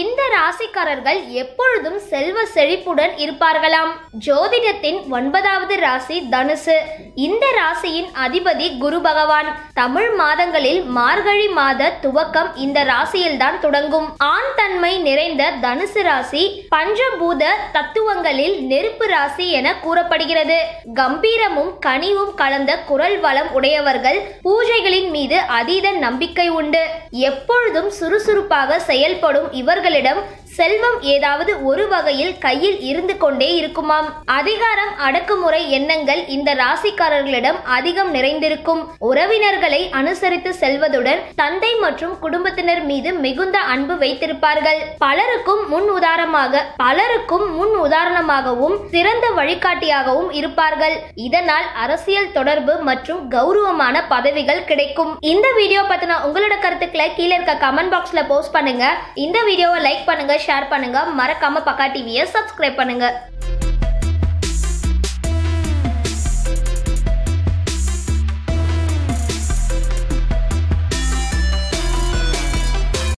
இந்த ராசிக்காரர்கள் எப்பொழுதும் செல்வ செழிப்புடன் இருப்பார்களாம். ஜோதிடத்தின் ஒன்பதாவது ராசி தனுசு. இந்த ராசியின் அதிபதி குரு பகவான். தமிழ் மாதங்களில் மார்கழி மாத துவக்கம் இந்த ராசியில்தான் தொடங்கும். ஆண் தன்மை நிறைந்த தனுசு ராசி பஞ்சபூத தத்துவங்களில் நெருப்பு ராசி என கூறப்படுகிறது. கம்பீரமும் கனிவும் கலந்த குரல் வளம் உடையவர்கள் பூஜைகளின் மீது அதீத நம்பிக்கை உண்டு. எப்பொழுதும் சுறுசுறுப்பாக செயல்படும் இவர் அவர்களிடம் செல்வம் ஏதாவது ஒரு வகையில் கையில் இருந்து கொண்டே இருக்குமாம். அதிகாரம் அடக்குமுறை எண்ணங்கள் இந்த ராசிக்காரர்களிடம் அதிகம் நிறைந்திருக்கும். உறவினர்களை அனுசரித்து செல்வதுடன் தந்தை மற்றும் குடும்பத்தினர் மீது மிகுந்த அன்பு வைத்திருப்பார்கள். பலருக்கும் முன் உதாரணமாக பலருக்கும் முன் உதாரணமாகவும் சிறந்த வழிகாட்டியாகவும் இருப்பார்கள். இதனால் அரசியல் தொடர்பு மற்றும் கௌரவமான பதவிகள் கிடைக்கும். இந்த வீடியோ பத்தின உங்களோட கருத்துக்களை கீழே இருக்க கமெண்ட் பாக்ஸ்ல போஸ்ட் பண்ணுங்க. இந்த வீடியோவை லைக் பண்ணுங்க ஷேர் பண்ணுங்க. மறக்காம பக்கா டிவியை சப்ஸ்கிரைப் பண்ணுங்க.